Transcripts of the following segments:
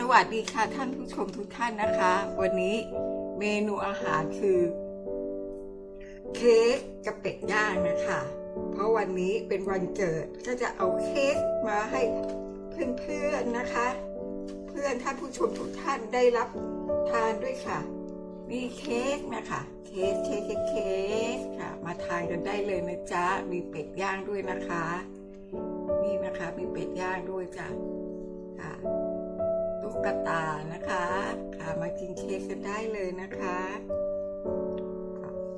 สวัสดีค่ะท่านผู้ชมทุกท่านนะคะ วันนี้เมนูอาหารคือ เค้กกับเป็ดย่างนะคะ เพราะวันนี้เป็นวันเกิดก็จะเอาเค้กมาให้เพื่อนๆนะคะ เพื่อนท่านผู้ชมทุกท่านได้รับทานด้วยค่ะ มีเค้กนะคะเค้กเค้กเค้กเค้กค่ะ มาทานกันได้เลยนะจ๊ะมีเป็ดย่างด้วยนะคะ นี่นะคะมีเป็ดย่างด้วยจ้ะค่ะ ตุ๊กตานะคะค่ะมากินเค้กกันได้เลยนะคะ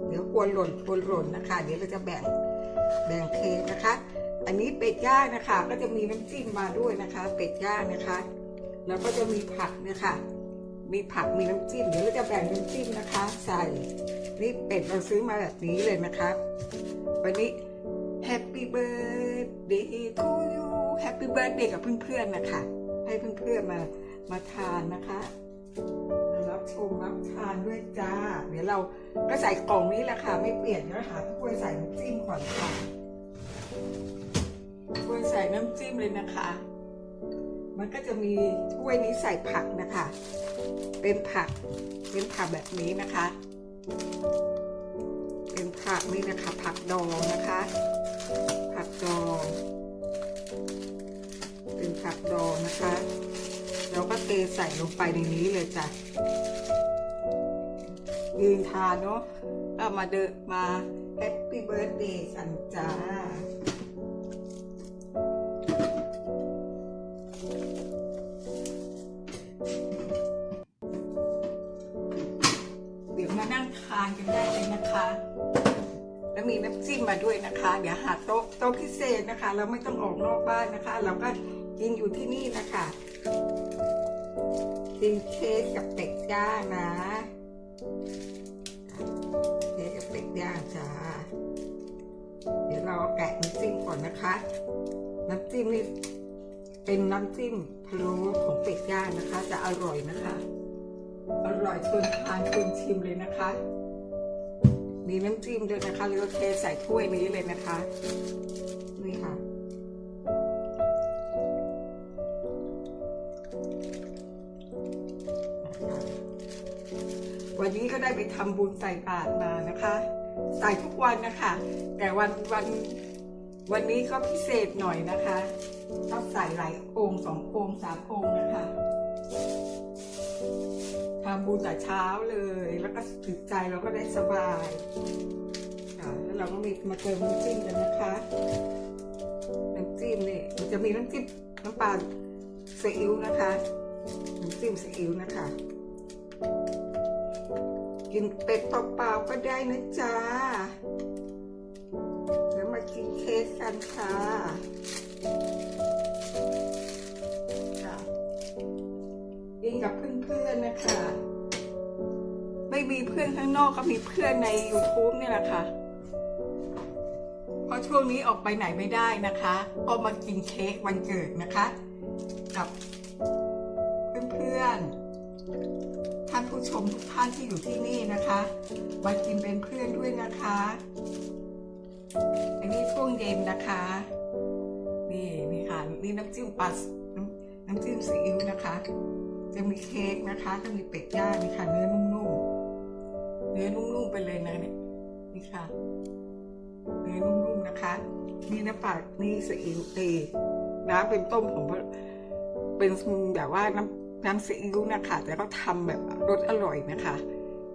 เดี๋ยวกลัวหล่นกลัวหล่นนะคะ เดี๋ยวเราจะแบ่งแบ่งเค้กนะคะ อันนี้เป็ดย่างนะคะ ก็จะมีน้ำจิ้มมาด้วยนะคะ เป็ดย่างนะคะ แล้วก็จะมีผักเนะคะ มีผักมีน้ำจิ้มเดี๋ยวเราจะแบ่งน้ำจิ้มนะคะ ใส่นี่เป็ดเราซื้อมาแบบนี้เลยนะคะ วันนี้ Happy Birthday to you Happy Birthday กับเพื่อนๆนะคะ ให้เพื่อนๆมา มาทานนะคะรับชมรับทานด้วยจ้า เดี๋ยวเราก็ใส่กล่องนี้แหละค่ะ ไม่เปลี่ยนแล้วหาถ้วยใส่น้ำจิ้มก่อนค่ะถ้วยใส่น้ำจิ้มเลยนะคะ มันก็จะมีถ้วยนี้ใส่ผักนะคะ เป็นผัก เป็นผักแบบนี้นะคะ เป็นผักนี่นะคะ ผักดองนะคะ ใส่ลงไปในนี้เลยจ้ะยืนทานเนาะเอามาเดินมาแฮปปี้เบิร์ดเดย์กันจ้าเดี๋ยวมานั่งทานกันได้เลยนะคะ แล้วมีน้ำจิ้มมาด้วยนะคะ เดี๋ยวหาโต๊ะโต๊ะพิเศษนะคะ เราไม่ต้องออกนอกบ้านนะคะ เราก็กินอยู่ที่นี่นะคะ กินเค้กกับเป็ดย่างนะเค้กกับเป็ดย่างจ้าเดี๋ยวเราแกะน้ำจิ้มก่อนนะคะ น้ำจิ้มนี่เป็นน้ำจิ้มพะโล้ของเป็ดย่างนะคะ จะอร่อยนะคะ อร่อยชวนทานชวนชิมเลยนะคะ มีน้ำจิ้มด้วยนะคะแล้วก็เทใส่ถ้วยนี้เลยนะคะ วันนี้ก็ได้ไปทำบุญใส่บาตรมานะคะ ใส่ทุกวันนะคะ แต่วันวันวันนี้ก็พิเศษหน่อยนะคะต้องใส่หลายองค์สององค์สามองค์นะคะทำบุญแต่เช้าเลย แล้วก็จิตใจเราก็ได้สบายค่ะแล้วเราก็มีมาเติมน้ำจิ้มกันนะคะน้ำจิ้มนี่มันจะมีน้ำจิ้มน้ำปลาซีอิ๊วนะคะน้ำจิ้มซีอิ๊วนะคะ กินเป็ดเปล่าๆก็ได้นะจ๊ะแล้วมากินเค้กกันค่ะกินกับเพื่อนๆนะคะ ไม่มีเพื่อนข้างนอกก็มีเพื่อนใน YouTube เนี่ยแหละค่ะ เพราะช่วงนี้ออกไปไหนไม่ได้นะคะ ก็มากินเค้กวันเกิดนะคะานผู้ชมทุกท่านที่อยู่ที่นี่นะคะมากินเป็นเพื่อนด้วยนะคะ อันนี้ช่วงเย็นนะคะ นี่นี่ค่ะนี่น้ำจิ้มปลาน้ำจิ้มซีอิ๊วนะคะ จะมีเค้กนะคะจะมีเป็ดย่างนี่ค่ะ เนื้อนุ่มๆเนื้อนุ่มๆไปเลยนะเนี่ยนี่ค่ะเนื้อนุ่มๆนะคะ นี่น้ำปลานี่ซีอิ๊วตีน้ำเป็นต้มของเป็นแบบว่าน้ำ น้ำซีอิ๊วนะคะแต่ก็ทำแบบรสอร่อยนะคะ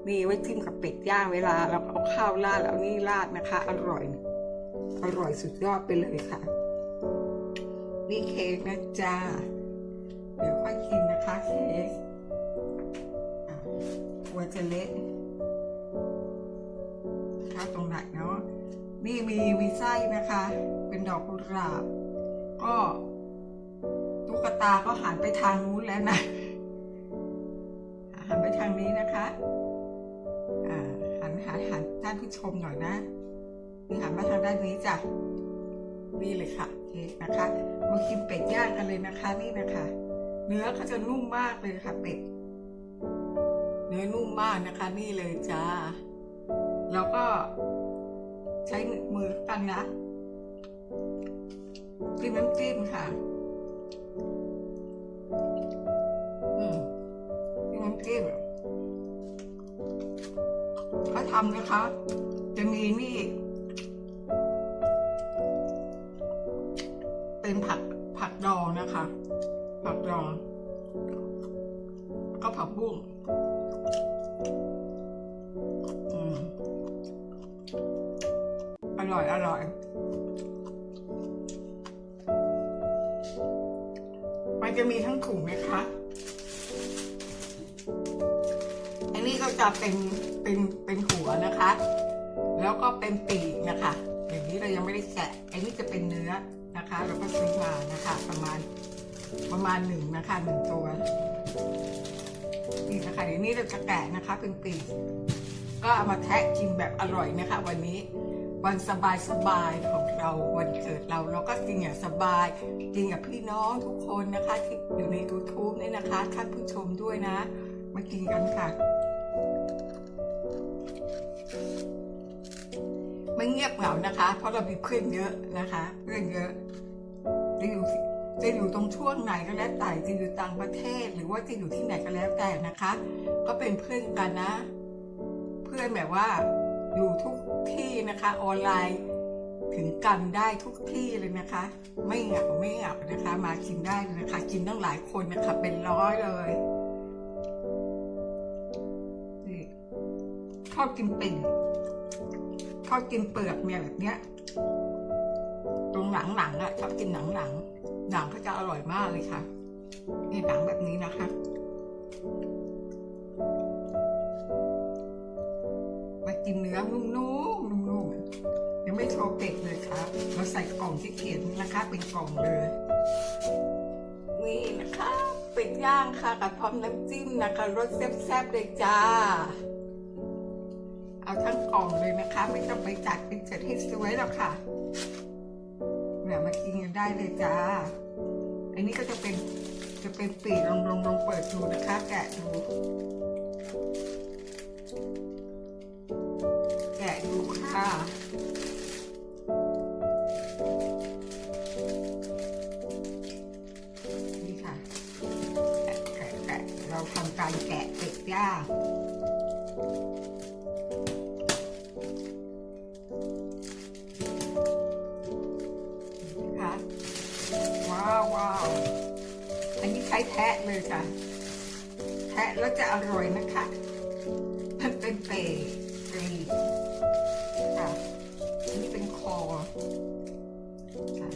นี่ไว้จิ้มกับเป็ดย่างเวลาเราเอาข้าวราดแล้วนี่ราดนะคะ อร่อย อร่อยสุดยอดไปเลยค่ะ นี่เค้กนะจ๊ะเดี๋ยวค่อยกินนะคะเค้กอะบัวจะเละนะคะตรงไหนเนาะนี่มีมีไส้นะคะ เป็นดอกกุหลาบ ก็ตุ๊กตาก็หันไปทางนู้นแล้วนะ หันไปทางนี้นะคะอ่าหันหันหันท่านผู้ชมหน่อยนะนี่หันมาทางด้านนี้จ้ะนี่เลยค่ะเค้กนะคะมากินเป็ดย่างกันเลยนะคะนี่นะคะ เนื้อเขาจะนุ่มมากเลยค่ะเป็ดเนื้อนุ่มมากนะคะ นี่เลยจ้าแล้วก็ใช้มือกันนะจิ้มน้ำจิ้มค่ะ จิ้มถ้าทำนะคะ จะมีนี่ เป็นผักผักดองนะคะ ผักดอง ก็ผักบุ้งอร่อยอร่อยมันจะมีทั้งถุงไหมคะ ก็จะเป็นเป็นเป็นหัวนะคะ แล้วก็เป็นปีกนะคะ อย่างนี้เรายังไม่ได้แกะอันนี้จะเป็นเนื้อนะคะ เราก็ซื้อมานะคะ ประมาณประมาณหนึ่งนะคะหนึ่งตัวนี่นะคะเดี๋ยวนี้เราจะแกะนะคะ เป็นปีกก็เอามาแทะกินแบบอร่อยนะคะ วันนี้วันสบายสบายของเราวันเกิดเราเราก็กินอย่างสบายกินกับพี่น้องทุกคนนะคะ ที่อยู่ใน YouTube นี่นะคะท่านผู้ชมด้วยนะ มากินกันค่ะ ไม่เงียบเหงานะคะ เพราะเรามีเพื่อนเยอะนะคะ เพื่อนเยอะจะอยู่จะอยู่ตรงช่วงไหนก็แล้วแต่จะอยู่ต่างประเทศ หรือว่าจะอยู่ที่ไหนก็แล้วแต่นะคะ ก็เป็นเพื่อนกันนะ เพื่อนแบบว่าอยู่ทุกที่นะคะ ออนไลน์ถึงกันได้ทุกที่เลยนะคะ ไม่เหงาไม่เหงานะคะ มากินได้เลยนะคะ กินตั้งหลายคนนะคะ เป็นร้อยเลยชอบกินปิ่งช อบกินเปลือกเนี่ยแบบเนี้ย ตรงหนังหนังๆอะชอบกินหนังหนังๆหนังเขาจะอร่อยมากเลยค่ะนี่หนังแบบนี้นะคะมากินเนื้อนุ่มๆนุ่มๆยังไม่โชว์เป็ดเลยครับเราใส่กล่องที่เขียนนะคะ เป็นกล่องเลย นี่นะคะเป็ดย่างค่ะกับพร้อมน้ำจิ้มนะคะรสแซ่บๆเลยจ้า เอาทั้งกล่องเลยนะคะ ไม่ต้องไปจัดเป็นเสร็จให้สวยหรอกค่ะเนี่ยมากินกันได้เลยจ้า อันนี้ก็จะเป็นจะเป็นปีกลองลองลองเปิดดูนะคะ แกะดู แทะเลยค่ะ แทะแล้วจะอร่อยนะคะมันเป็นเปรย์เปรย์ค่ะอันนี้เป็นคอค่ะ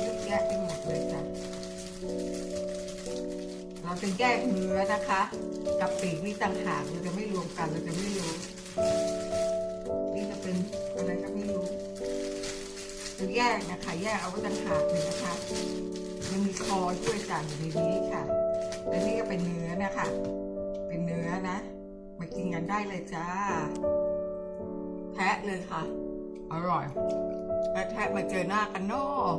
เยอะแยะไปหมดเลยจ้ะเราจะแยกเนื้อนะคะ กับปีกนี่ต่างหากเราจะไม่รวมกันเราจะไม่รู้ นี่จะเป็นอะไรก็ไม่รู้ จะแยกนะคะ แยกเอาไว้ต่างหากเลยนะคะยังมีคอช่วยจันอยู่ในนี้ค่ะ และนี่ก็เป็นเนื้อนะคะ เป็นเนื้อนะ มากินกันได้เลยจ้า แทะเลยค่ะ อร่อย แล้วแทะมาเจอหน้ากันเนอะ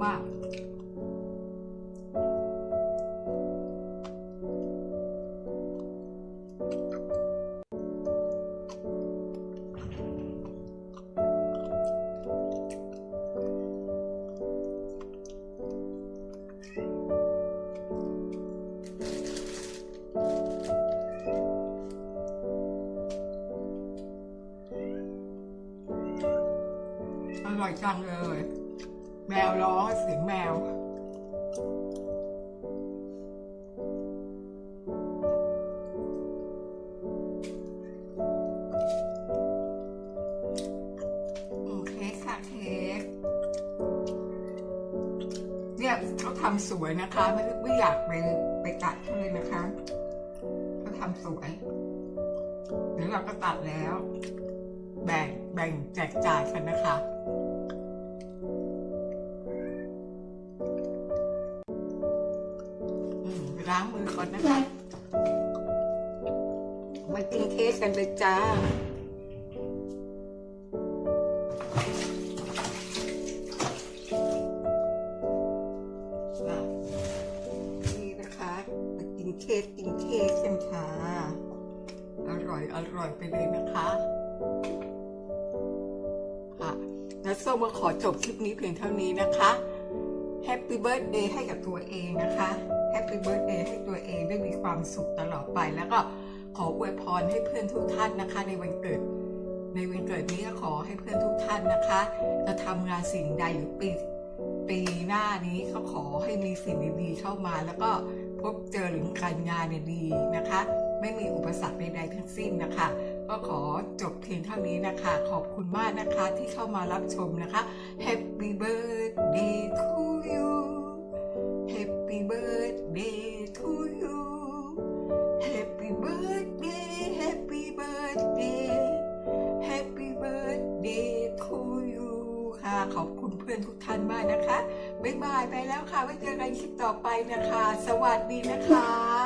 มมาก อร่อยจังเลย แมวร้องเสียงแมวอืมเคค่ะเค้กเนี่ยเขาทำสวยนะคะ ไม่ไม่อยากไปไปตัดเขาเลยนะคะเขาทำสวยเดี๋ยวเราก็ตัดแล้ว แบ่งแบ่งแจกจ่ายกันนะคะ ล้างมือก่อนนะคะมากินเค้กกันไปจ้าเค้กกินเค้กกันค่ะ อร่อยอร่อยไปเลยนะคะค่ะนัทโซมาขอจบคลิปนี้เพียงเท่านี้นะคะแฮปปี้เบิร์ดเดย์ให้กับตัวเองนะคะ แฮปปี้เบิร์ดเดย์ให้ตัวเองได้มีความสุขตลอดไป แล้วก็ขออวยพรให้เพื่อนทุกท่านนะคะ ในวันเกิด ในวันเกิดนี้ก็ขอให้เพื่อนทุกท่านนะคะ จะทำงานสิ่งใดหรือปีปีหน้านี้ก็ขอให้มีสิ่งดีๆเข้ามา แล้วก็พบเจอหรือการงานเนี่ยดีนะคะ ไม่มีอุปสรรคใดๆทั้งสิ้นนะคะ ก็ขอจบเพียงเท่านี้นะคะ ขอบคุณมากนะคะที่เข้ามารับชมนะคะ Happy birthday to you Happy birthday บายไปแล้วค่ะไว้เจอกันคลิปต่อไปนะคะ สวัสดีนะคะ